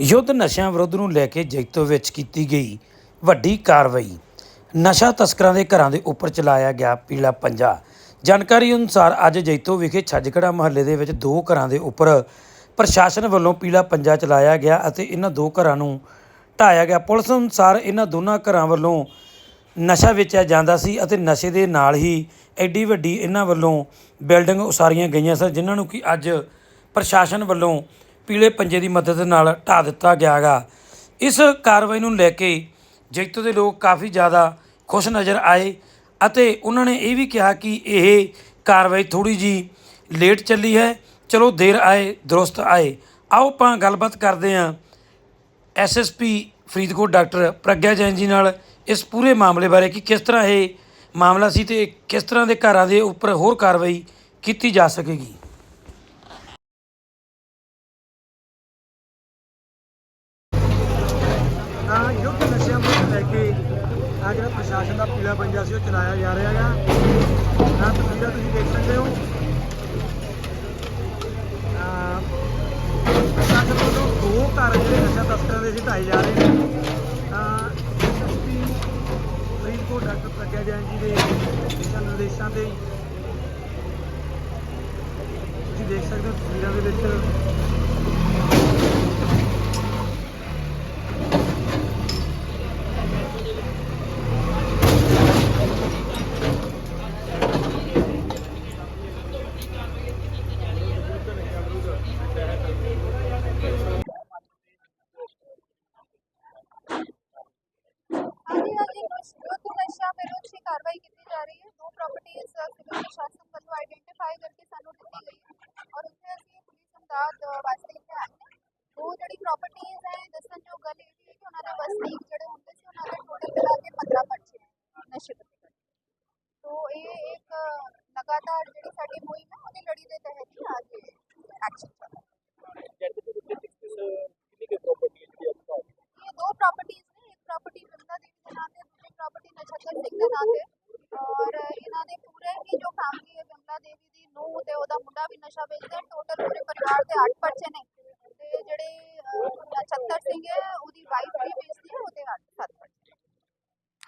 ਯੁੱਧ ਨਸ਼ਿਆਂ ਵਿਰੁੱਧ ਨੂੰ ਲੈ ਕੇ ਜੈਤੋ ਵਿੱਚ ਕੀਤੀ ਗਈ ਵੱਡੀ ਕਾਰਵਾਈ। ਨਸ਼ਾ ਤਸਕਰਾਂ ਦੇ ਘਰਾਂ ਦੇ ਉੱਪਰ ਚਲਾਇਆ ਗਿਆ ਪੀਲਾ ਪੰਜਾ। ਜਾਣਕਾਰੀ ਅਨੁਸਾਰ ਅੱਜ ਜੈਤੋ ਵਿਖੇ ਛੱਜਕੜਾ ਮਹੱਲੇ ਦੇ ਵਿੱਚ ਦੋ ਘਰਾਂ ਦੇ ਉੱਪਰ ਪ੍ਰਸ਼ਾਸਨ ਵੱਲੋਂ ਪੀਲਾ ਪੰਜਾ ਚਲਾਇਆ ਗਿਆ ਅਤੇ ਇਹਨਾਂ ਦੋ ਘਰਾਂ ਨੂੰ ਢਾਇਆ ਗਿਆ। ਪੁਲਿਸ ਅਨੁਸਾਰ ਇਹਨਾਂ ਦੋਨਾਂ ਘਰਾਂ ਵੱਲੋਂ ਨਸ਼ਾ ਵੇਚਿਆ ਜਾਂਦਾ ਸੀ ਅਤੇ ਨਸ਼ੇ ਦੇ ਨਾਲ ਹੀ ਐਡੀ ਵੱਡੀ ਇਹਨਾਂ ਵੱਲੋਂ ਬਿਲਡਿੰਗ ਉਸਾਰੀਆਂ ਗਈਆਂ ਸਨ, ਜਿਨ੍ਹਾਂ ਨੂੰ ਕਿ ਅੱਜ ਪ੍ਰਸ਼ਾਸਨ ਵੱਲੋਂ ਪੀਲੇ ਪੰਜੇ ਦੀ ਮਦਦ ਨਾਲ ਢਾ ਦਿੱਤਾ ਗਿਆਗਾ। ਇਸ ਕਾਰਵਾਈ ਨੂੰ ਲੈ ਕੇ ਜੈਤੋ ਦੇ ਲੋਕ ਕਾਫੀ ਜ਼ਿਆਦਾ ਖੁਸ਼ ਨਜ਼ਰ ਆਏ ਅਤੇ ਉਹਨਾਂ ਨੇ ਇਹ ਵੀ ਕਿਹਾ ਕਿ ਇਹ ਕਾਰਵਾਈ ਥੋੜੀ ਜੀ ਲੇਟ ਚੱਲੀ ਹੈ। ਚਲੋ ਦੇਰ ਆਏ, ਦਰੁਸਤ ਆਏ। ਆਓ ਆਪਾਂ ਗੱਲਬਾਤ ਕਰਦੇ ਹਾਂ ਐਸਐਸਪੀ ਫਰੀਦਕੋਟ ਡਾਕਟਰ ਪ੍ਰਗਿਆ ਜੈਨ ਜੀ ਨਾਲ ਇਸ ਪੂਰੇ ਮਾਮਲੇ ਬਾਰੇ ਕਿ ਕਿਸ ਤਰ੍ਹਾਂ ਇਹ ਮਾਮਲਾ ਸੀ ਤੇ ਕਿਸ ਤਰ੍ਹਾਂ ਦੇ ਘਰਾਂ ਦੇ ਉੱਪਰ ਹੋਰ ਕਾਰਵਾਈ ਕੀਤੀ ਜਾ ਸਕੇਗੀ। ਨੂੰ ਆ ਜਿਹੜਾ ਪ੍ਰਸ਼ਾਸਨ ਦਾ ਪੀਲਾ ਪੰਜਾ ਸੀ, ਉਹ ਚਲਾਇਆ ਜਾ ਰਿਹਾ ਹੈਗਾ। ਤਾਂ ਤਸਵੀਰਾਂ ਤੁਸੀਂ ਦੇਖ ਸਕਦੇ ਹੋ। ਪ੍ਰਸ਼ਾਸਨ ਵੱਲੋਂ ਦੋ ਘਰ ਜਿਹੜੇ ਨਸ਼ਾ ਤਸਕਰਾਂ ਦੇ ਸੀ ਢਾਏ ਜਾ ਰਹੇ ਨੇ। ਫਰੀਦਕੋਟ ਡਾਕਟਰ ਪ੍ਰਗਿਆ ਜੈਨ ਜੀ ਦੇ ਦਿਸ਼ਾ ਨਿਰਦੇਸ਼ਾਂ ਤੇ ਤੁਸੀਂ ਦੇਖ ਸਕਦੇ ਹੋ ਤਸਵੀਰਾਂ ਦੇ ਵਿੱਚ ਹਾਂਜੀ ਹਾਂਜੀ ਯੁੱਧ ਨਸ਼ਾ ਵਿਰੁੱਧ ਦੀ ਕਾਰਵਾਈ ਕੀਤੀ ਜਾ ਰਹੀ ਹੈ। ਦੋ ਪ੍ਰਾਪਰਟੀਆਂ ਸਿਵਲ ਪ੍ਰਸ਼ਾਸਨ ਵੱਲੋਂ ਆਈਡੈਂਟੀਫਾਈ ਕਰਕੇ ਸਾਨੂੰ ਦਿੱਤੀ ਗਈ ਹੈ ਔਰ ਉੱਥੇ ਅਸੀਂ ਪੁਲਿਸ ਅਮਦਾਦ ਵਾਸਤੇ ਇੱਥੇ ਆਏ ਹਾਂ। ਉਹ ਜਿਹੜੀ ਪ੍ਰਾਪਰਟੀਆਂ ਹੈ ਦੱਸਣਯੋਗ ਗੱਲ ਇਹ ਹੈ ਕਿ ਉਹਨਾਂ ਦੇ ਵਸਨੀਕ ਜਿਹੜੇ ਹੁੰਦੇ ਸੀ, ਉਹਨਾਂ ਦੇ ਟੋਟਲ ਮਿਲਾ ਕੇ 15 ਪਰਚੇ ਨਸ਼ੇ ਪੱਤੇ ਤੋ ਇਹ ਇੱਕ ਲਗਾਤਾਰ ਜਿਹੜੀ ਸਾਡੀ ਮੁਹਿੰਮ ਹੈ, ਉਹਦੀ ਲੜੀ ਦੇ ਤਹਿਤ ਹੀ ਅੱਜ ਐਕਸ਼ਨ ਚੱਲ ਰਿਹਾ ਹੈ ਇਹ ਦੋ ਪ੍ਰਾਪਰਟੀਆਂ ਨੇ ਇੱਕ ਪ੍ਰਾਪਰਟੀ ਬਿਮਲਾ ਦੇਵੀ ਦੇ ਨਾਂ ਤੇ ਦੂਜੀ ਪ੍ਰਾਪਰਟੀ ਨਛੱਤਰ ਸਿੰਘ ਨਾਂ ਤੇ। ਔਰ ਇਹਨਾਂ ਦੇ ਪੂਰੇ ਹੀ ਜੋ ਫੈਮਿਲੀ ਹੈ ਬਿਮਲਾ ਦੇਵੀ ਦੀ ਨੂੰਹ ਤੇ ਉਹਦਾ ਮੁੰਡਾ ਵੀ ਨਸ਼ਾ ਵੇਚਦਾ ਟੋਟਲ ਪੂਰੇ ਪਰਿਵਾਰ ਦੇ 8 ਬੱਚੇ ਨੇ। ਤੇ ਜਿਹੜੇ ਨਛੱਤਰ ਸਿੰਘ ਹੈ, ਉਹਦੀ ਵਾਈਫ ਵੀ ਵੇਚਦੀ ਹੈ, ਉਹਦੇ 8 ਸੱਤ।